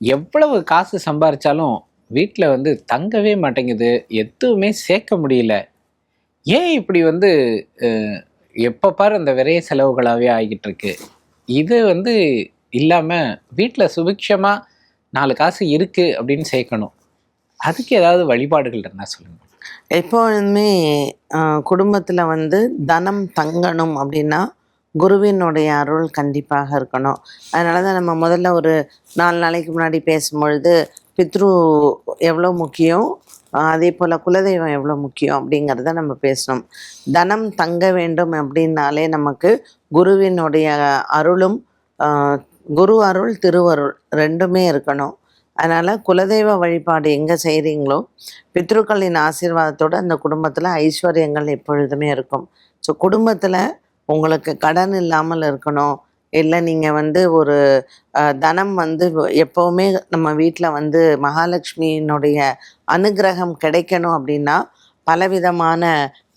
எவ்வளவு காசு சம்பாரிச்சாலும் வீட்டில் வந்து தங்கவே மாட்டேங்குது எதுவுமே சேர்க்க முடியல. ஏன் இப்படி வந்து எப்போ பாரு அந்த விரைய செலவுகளாகவே ஆகிட்டு இருக்கு இது வந்து இல்லாமல் வீட்டில் சுபிக்ஷமாக நாலு காசு இருக்குது அப்படின்னு சேர்க்கணும். அதுக்கு ஏதாவது வழிபாடுகள் இருந்தால் சொல்லுங்கள் எப்பொழுதுமே குடும்பத்தில் வந்து தனம் தங்கணும் அப்படின்னா குருவினுடைய அருள் கண்டிப்பாக இருக்கணும். அதனால தான் நம்ம முதல்ல ஒரு நாலு நாளைக்கு முன்னாடி பேசும்பொழுது பித்ரு எவ்வளோ முக்கியம்? அதே போல் குலதெய்வம் எவ்வளோ முக்கியம்? அப்படிங்கிறத நம்ம பேசணும். தனம் தங்க வேண்டும் அப்படின்னாலே நமக்கு குருவினுடைய அருளும் குரு அருள் திருவருள் ரெண்டுமே இருக்கணும். அதனால் குலதெய்வ வழிபாடு எங்கே செய்கிறீங்களோ பித்ருக்களின் ஆசீர்வாதத்தோடு அந்த குடும்பத்தில் ஐஸ்வர்யங்கள் எப்பொழுதுமே இருக்கும். ஸோ குடும்பத்தில் உங்களுக்கு கடன் இல்லாமல் இருக்கணும். இல்லை நீங்கள் வந்து ஒரு தனம் வந்து எப்போவுமே நம்ம வீட்டில் வந்து மகாலட்சுமியினுடைய அனுகிரகம் கிடைக்கணும் அப்படின்னா பலவிதமான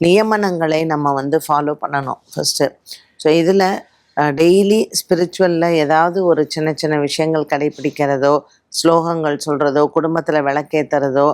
நியமனங்களை நம்ம வந்து ஃபாலோ பண்ணணும் ஃபஸ்ட்டு ஸோ இதில் டெய்லி ஸ்பிரிச்சுவலில் ஏதாவது ஒரு சின்ன சின்ன விஷயங்கள் கடைபிடிக்கிறதோ ஸ்லோகங்கள் சொல்கிறதோ குடும்பத்தில் விளக்கேற்றுறதோ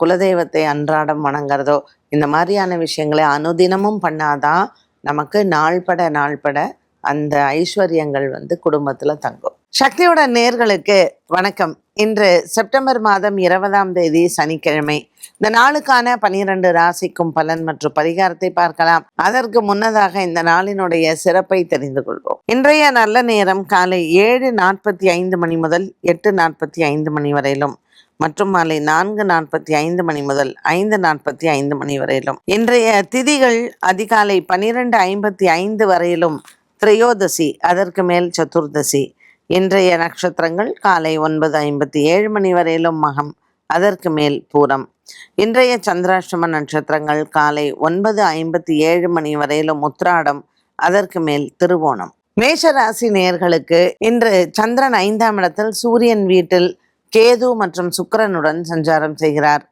குலதெய்வத்தை அன்றாடம் வணங்குறதோ இந்த மாதிரியான விஷயங்களை அனுதினமும் பண்ணாதான் நமக்கு நாள்பட நாள்பட அந்த ஐஸ்வர்யங்கள் வந்து குடும்பத்தில் தங்கும். சக்தியோட நேர்களுக்கு வணக்கம். இன்று செப்டம்பர் மாதம் இருபதாம் தேதி சனிக்கிழமை. இந்த நாளுக்கான பனிரெண்டு ராசிக்கும் பலன் மற்றும் பரிகாரத்தை பார்க்கலாம். அதற்கு முன்னதாக இந்த நாளினுடைய சிறப்பை தெரிந்து கொள்வோம். இன்றைய நல்ல நேரம் காலை ஏழு நாற்பத்தி ஐந்து மணி முதல் எட்டு நாற்பத்தி ஐந்து மணி வரையிலும். மற்றும் மாலை நான்கு நாற்பத்தி ஐந்து மணி முதல் ஐந்து நாற்பத்தி ஐந்து மணி வரையிலும். இன்றைய திதிகள் அதிகாலை பனிரெண்டு ஐம்பத்தி ஐந்து வரையிலும் திரையோதசி அதற்கு மேல் சதுர்தசி. இன்றைய நட்சத்திரங்கள் காலை ஒன்பது ஐம்பத்தி ஏழு மணி வரையிலும் மகம் அதற்கு மேல் பூரம். இன்றைய சந்திராஷ்டம நட்சத்திரங்கள் காலை ஒன்பது ஐம்பத்தி ஏழு மணி வரையிலும் உத்ராடம் அதற்கு மேல் திருவோணம். மேஷராசி நேயர்களுக்கு இன்று சந்திரன் ஐந்தாம் இடத்தில் சூரியன் வீட்டில் கேது மற்றும் சுக்கிரனுடன் சஞ்சாரம் செய்கிறார்.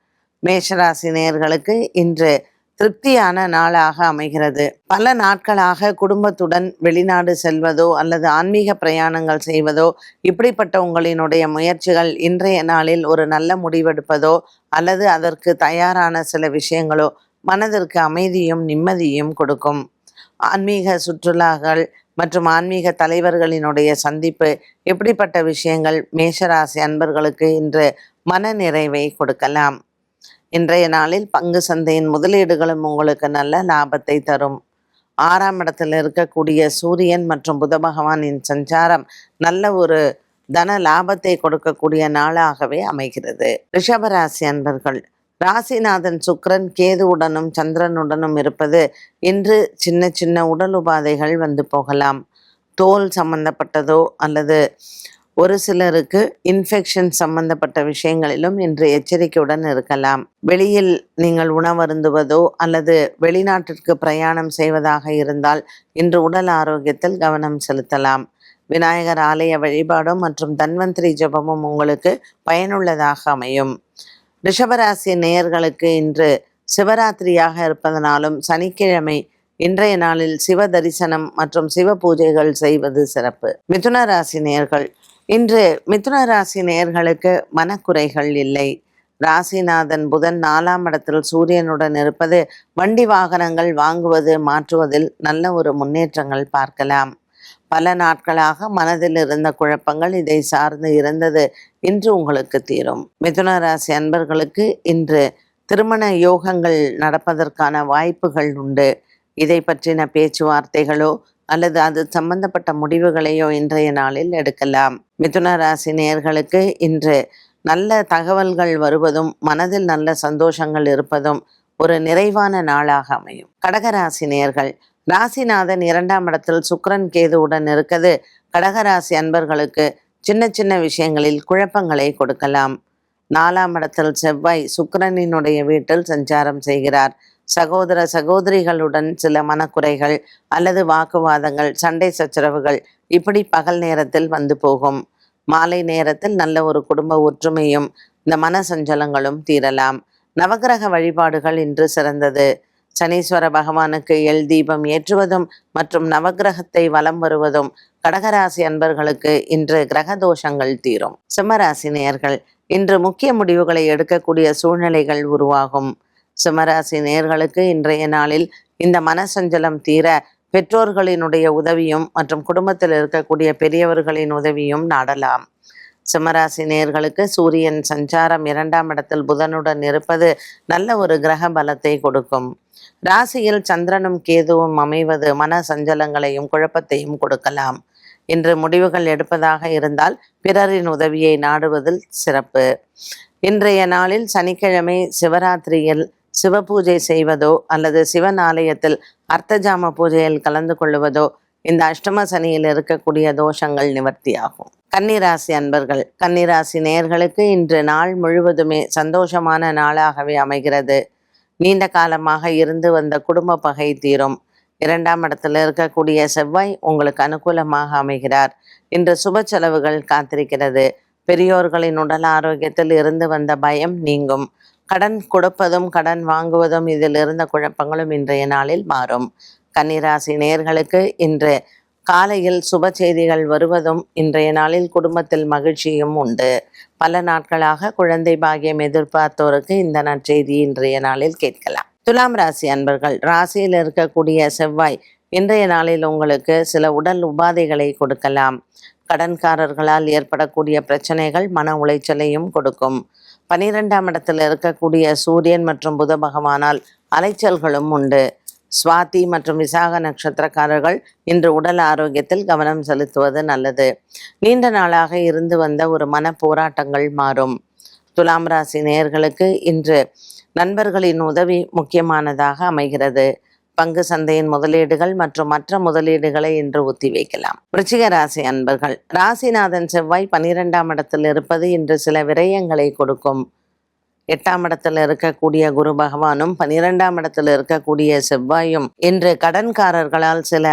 மேஷராசி நேயர்களுக்கு இன்று திருப்தியான நாளாக அமைகிறது. பல நாட்களாக குடும்பத்துடன் வெளிநாடு செல்வதோ அல்லது ஆன்மீக பிரயாணங்கள் செய்வதோ இப்படிப்பட்ட உங்களினுடைய முயற்சிகள் இன்றைய நாளில் ஒரு நல்ல முடிவெடுப்பதோ அல்லது அதற்கு தயாரான சில விஷயங்களோ மனதிற்கு அமைதியும் நிம்மதியும் கொடுக்கும். ஆன்மீக சுற்றுலாக்கள் மற்றும் ஆன்மீக தலைவர்களினுடைய சந்திப்பு இப்படிப்பட்ட விஷயங்கள் மேஷராசி அன்பர்களுக்கு இன்று மன நிறைவை கொடுக்கலாம். இன்றைய நாளில் பங்கு சந்தையின் முதலீடுகளும் உங்களுக்கு நல்ல லாபத்தை தரும். ஆறாம் இடத்தில் இருக்கக்கூடிய சூரியன் மற்றும் புத பகவானின் சஞ்சாரம் நல்ல ஒரு தன லாபத்தை கொடுக்கக்கூடிய நாளாகவே அமைகிறது. ரிஷபராசி அன்பர்கள் ராசிநாதன் சுக்கரன் கேதுவுடனும் சந்திரனுடனும் இருப்பது இன்று சின்ன சின்ன உடல் உபாதைகள் வந்து போகலாம். தோல் சம்பந்தப்பட்டதோ அல்லது ஒரு சிலருக்கு இன்ஃபெக்ஷன் சம்பந்தப்பட்ட விஷயங்களிலும் இன்று எச்சரிக்கையுடன் இருக்கலாம். வெளியில் நீங்கள் உணவருந்துவதோ அல்லது வெளிநாட்டிற்கு பிரயாணம் செய்வதாக இருந்தால் இன்று உடல் ஆரோக்கியத்தில் கவனம் செலுத்தலாம். விநாயகர் ஆலய வழிபாடும் மற்றும் தன்வந்திரி ஜெபமும் உங்களுக்கு பயனுள்ளதாக அமையும். ரிஷபராசி நேயர்களுக்கு இன்று சிவராத்திரியாக இருப்பதனாலும் சனிக்கிழமை இன்றைய நாளில் சிவ தரிசனம் மற்றும் சிவ பூஜைகள் செய்வது சிறப்பு. மிதுன ராசி நேயர்கள் இன்று மிதுன ராசி நேயர்களுக்கு மனக்குறைகள் இல்லை. ராசிநாதன் புதன் நாலாம் இடத்தில் சூரியனுடன் இருப்பது வண்டி வாகனங்கள் வாங்குவது மாற்றுவதில் நல்ல ஒரு முன்னேற்றங்கள் பார்க்கலாம். பல நாட்களாக மனதில் இருந்த குழப்பங்கள் இதை சார்ந்து இருந்தது இன்று உங்களுக்கு தீரும். மிதுன ராசி அன்பர்களுக்கு இன்று திருமண யோகங்கள் நடப்பதற்கான வாய்ப்புகள் உண்டு. இதை பற்றின பேச்சுவார்த்தைகளோ அல்லது அது சம்பந்தப்பட்ட முடிவுகளையோ இன்றைய நாளில் எடுக்கலாம். மிதுன ராசி நேர்களுக்கு இன்று நல்ல தகவல்கள் வருவதும் மனதில் நல்ல சந்தோஷங்கள் இருப்பதும் ஒரு நிறைவான நாளாக அமையும். கடகராசி நேர்கள் ராசிநாதன் இரண்டாம் இடத்தில் சுக்கரன் கேதுவுடன் இருக்குது. கடகராசி அன்பர்களுக்கு சின்ன சின்ன விஷயங்களில் குழப்பங்களை கொடுக்கலாம். நாலாம் இடத்தில் செவ்வாய் சுக்கரனினுடைய வீட்டில் சஞ்சாரம் செய்கிறார். சகோதர சகோதரிகளுடன் சில மனக்குறைகள் அல்லது வாக்குவாதங்கள் சண்டை சச்சரவுகள் இப்படி பகல் நேரத்தில் வந்து போகும். மாலை நேரத்தில் நல்ல ஒரு குடும்ப ஒற்றுமையும் இந்த மன சஞ்சலங்களும் தீரலாம். நவகிரக வழிபாடுகள் இன்று சிறந்தது. சனீஸ்வர பகவானுக்கு எல் தீபம் ஏற்றுவதும் மற்றும் நவக்கிரகத்தை வலம் வருவதும் கடகராசி அன்பர்களுக்கு இன்று கிரக தோஷங்கள் தீரும். சிம்மராசி நேர்கள் இன்று முக்கிய முடிவுகளை எடுக்கக்கூடிய சூழ்நிலைகள் உருவாகும். சிம்மராசி நேயர்களுக்கு இன்றைய நாளில் இந்த மனசஞ்சலம் தீர பெற்றோர்களினுடைய உதவியும் மற்றும் குடும்பத்தில் இருக்கக்கூடிய பெரியவர்களின் உதவியும் நாடலாம். சிம்மராசி நேர்களுக்கு சூரியன் சஞ்சாரம் இரண்டாம் இடத்தில் புதனுடன் இருப்பது நல்ல ஒரு கிரக பலத்தை கொடுக்கும். ராசியில் சந்திரனும் கேதுவும் அமைவது மன சஞ்சலங்களையும் குழப்பத்தையும் கொடுக்கலாம். இன்று முடிவுகள் எடுப்பதாக இருந்தால் பிறரின் உதவியை நாடுவதில் சிறப்பு. இன்றைய நாளில் சனிக்கிழமை சிவராத்திரியில் சிவபூஜை செய்வதோ அல்லது சிவன் ஆலயத்தில் அர்த்தஜாம பூஜையில் கலந்து கொள்வதோ இந்த அஷ்டம சனியில் இருக்கக்கூடிய தோஷங்கள் நிவர்த்தியாகும். கன்னிராசி அன்பர்கள் கன்னிராசி நேர்களுக்கு இன்று நாள் முழுவதுமே சந்தோஷமான நாளாகவே அமைகிறது. நீண்ட காலமாக இருந்து வந்த குடும்ப பகை தீரும். இரண்டாம் இடத்துல இருக்கக்கூடிய செவ்வாய் உங்களுக்கு அனுகூலமாக அமைகிறார். இன்று சுப செலவுகள் காத்திருக்கிறது. பெரியோர்களின் உடல் ஆரோக்கியத்தில் இருந்து வந்த பயம் நீங்கும். கடன் கொடுப்பதும் கடன் வாங்குவதும் இதில் இருந்த குழப்பங்களும் இன்றைய நாளில் மாறும். கன்னிராசி நேர்களுக்கு இன்று காலையில் சுப செய்திகள் வருவதும் இன்றைய நாளில் குடும்பத்தில் மகிழ்ச்சியும் உண்டு. பல நாட்களாக குழந்தை பாகியம் எதிர்பார்த்தோருக்கு இந்த நற்செய்தி இன்றைய நாளில் கேட்கலாம். துலாம் ராசி அன்பர்கள் ராசியில் இருக்கக்கூடிய செவ்வாய் இன்றைய நாளில் உங்களுக்கு சில உடல் உபாதைகளை கொடுக்கலாம். கடன்காரர்களால் ஏற்படக்கூடிய பிரச்சனைகள் மன உளைச்சலையும் கொடுக்கும். பனிரெண்டாம் இடத்தில் இருக்கக்கூடிய சூரியன் மற்றும் புத பகவானால் அலைச்சல்களும் உண்டு. சுவாதி மற்றும் விசாக நட்சத்திரக்காரர்கள் இன்று உடல் ஆரோக்கியத்தில் கவனம் செலுத்துவது நல்லது. நீண்ட நாளாக இருந்து வந்த ஒரு மன போராட்டங்கள் மாறும். துலாம் ராசி நேயர்களுக்கு இன்று நண்பர்களின் உதவி முக்கியமானதாக அமைகிறது. பங்கு சந்தையின் முதலீடுகள் மற்றும் மற்ற முதலீடுகளை இன்று ஒத்தி வைக்கலாம். விருச்சிக ராசி அன்பர்கள் ராசிநாதன் செவ்வாய் பனிரெண்டாம் இடத்தில் இருப்பது இன்று சில விரயங்களை கொடுக்கும். எட்டாம் இடத்துல இருக்கக்கூடிய குரு பகவானும் பனிரெண்டாம் இடத்துல இருக்கக்கூடிய செவ்வாயும் இன்று கடன்காரர்களால் சில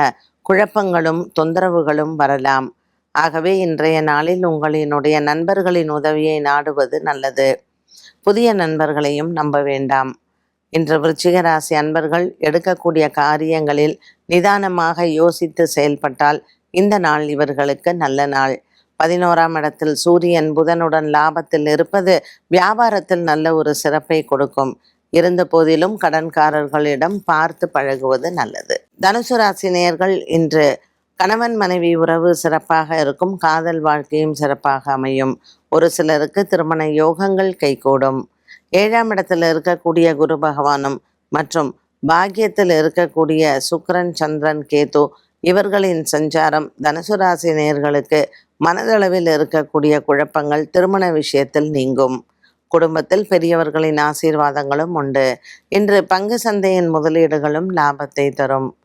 குழப்பங்களும் தொந்தரவுகளும் வரலாம். ஆகவே இன்றைய நாளில் உங்களினுடைய நண்பர்களின் உதவியை நாடுவது நல்லது. புதிய நண்பர்களையும் நம்ப வேண்டாம். இன்று விருச்சிக ராசி அன்பர்கள் எடுக்கக்கூடிய காரியங்களில் நிதானமாக யோசித்து செயல்பட்டால் இந்த நாள் இவர்களுக்கு நல்ல நாள். பதினோராம் இடத்தில் சூரியன் புதனுடன் லாபத்தில் இருப்பது வியாபாரத்தில் நல்ல ஒரு சிறப்பை கொடுக்கும். இருந்த போதிலும் கடன்காரர்களிடம் பார்த்து பழகுவது நல்லது. தனுசு ராசி நேயர்கள் இன்று கணவன் மனைவி உறவு சிறப்பாக இருக்கும். காதல் வாழ்க்கையும் சிறப்பாக அமையும். ஒரு சிலருக்கு திருமண யோகங்கள் கைகூடும். ஏழாம் இடத்தில் இருக்கக்கூடிய குரு பகவானும் மற்றும் பாக்கியத்தில் இருக்கக்கூடிய சுக்ரன் சந்திரன் கேது இவர்களின் சஞ்சாரம் தனுசு ராசி நேயர்களுக்கு மனதளவில் இருக்கக்கூடிய குழப்பங்கள் திருமண விஷயத்தில் நீங்கும். குடும்பத்தில் பெரியவர்களின் ஆசீர்வாதங்களும் உண்டு. இன்று பங்கு சந்தையின் முதலீடுகளும் லாபத்தை தரும்.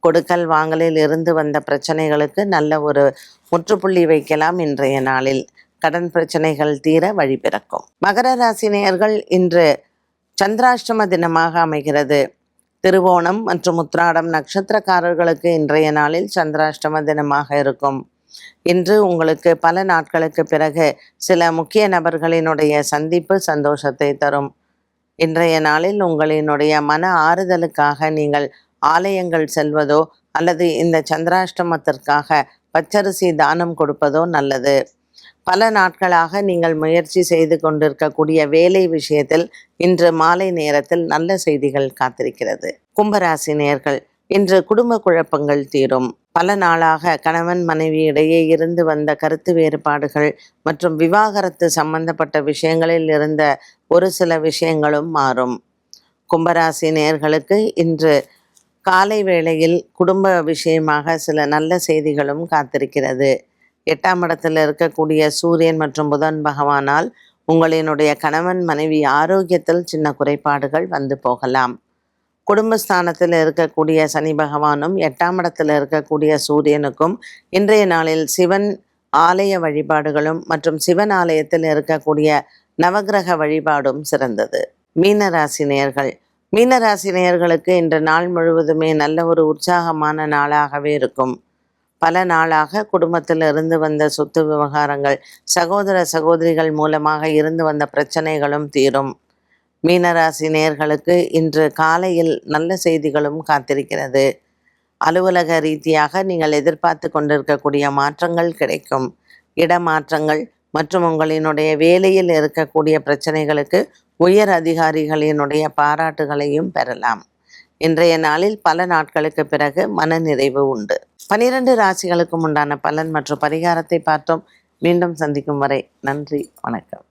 கொடுக்கல் வாங்கலில் இருந்து வந்த பிரச்சனைகளுக்கு நல்ல ஒரு முற்றுப்புள்ளி வைக்கலாம் இன்றைய நாளில். கடன் பிரச்சனைகள் தீர வழி பிறக்கும். மகர ராசி நேயர்கள் இன்று சந்திராஷ்டம தினமாக அமைகிறது. திருவோணம் மற்றும் உத்ராடம் நட்சத்திரக்காரர்களுக்கு இன்றைய நாளில் சந்திராஷ்டம தினமாக இருக்கும். இன்று உங்களுக்கு பல நாட்களுக்கு பிறகு சில முக்கிய நபர்களினுடைய சந்திப்பு சந்தோஷத்தை தரும். இன்றைய நாளில் உங்களினுடைய மன ஆறுதலுக்காக நீங்கள் ஆலயங்கள் செல்வதோ அல்லது இந்த சந்திராஷ்டமத்திற்காக பச்சரிசி தானம் கொடுப்பதோ நல்லது. பல நாட்களாக நீங்கள் முயற்சி செய்து கொண்டிருக்கக்கூடிய வேலை விஷயத்தில் இன்று மாலை நேரத்தில் நல்ல செய்திகள் காத்திருக்கிறது. கும்பராசி நேர்கள் இன்று குடும்ப குழப்பங்கள் தீரும். பல நாளாக கணவன் மனைவி இடையே இருந்து வந்த கருத்து வேறுபாடுகள் மற்றும் விவாகரத்து சம்பந்தப்பட்ட விஷயங்களில் இருந்த ஒரு சில விஷயங்களும் மாறும். கும்பராசி நேயர்களுக்கு இன்று காலை வேளையில் குடும்ப விஷயமாக சில நல்ல செய்திகளும் காத்திருக்கிறது. எட்டாம் இடத்தில் இருக்கக்கூடிய சூரியன் மற்றும் புதன் பகவானால் உங்களினுடைய கணவன் மனைவி ஆரோக்கியத்தில் சின்ன குறைபாடுகள் வந்து போகலாம். குடும்பஸ்தானத்தில் இருக்கக்கூடிய சனி பகவானும் எட்டாம் இடத்தில் இருக்கக்கூடிய சூரியனுக்கும் இன்றைய நாளில் சிவன் ஆலய வழிபாடுகளும் மற்றும் சிவன் ஆலயத்தில் இருக்கக்கூடிய நவக்கிரக வழிபாடும் சிறந்தது. மீனராசி நேயர்கள் மீனராசி நேயர்களுக்கு இன்று நாள் முழுவதுமே நல்ல ஒரு உற்சாகமான நாளாகவே இருக்கும். பல நாளாக குடும்பத்தில் இருந்து வந்த சொத்து விவகாரங்கள் சகோதர சகோதரிகள் மூலமாக இருந்து வந்த பிரச்சனைகளும் தீரும். மீனராசி நேர்களுக்கு இன்று காலையில் நல்ல செய்திகளும் காத்திருக்கிறது. அலுவலக ரீதியாக நீங்கள் எதிர்பார்த்து கொண்டிருக்கக்கூடிய மாற்றங்கள் கிடைக்கும். இடமாற்றங்கள் மற்றும் உங்களினுடைய வேலையில் இருக்கக்கூடிய பிரச்சனைகளுக்கு உயர் அதிகாரிகளினுடைய பாராட்டுகளையும் பெறலாம். இன்றைய நாளில் பல நாட்களுக்கு பிறகு மனநிறைவு உண்டு. பனிரெண்டு ராசிகளுக்கும் உண்டான பலன் மற்றும் பரிகாரத்தை பார்த்தோம். மீண்டும் சந்திக்கும் வரை நன்றி வணக்கம்.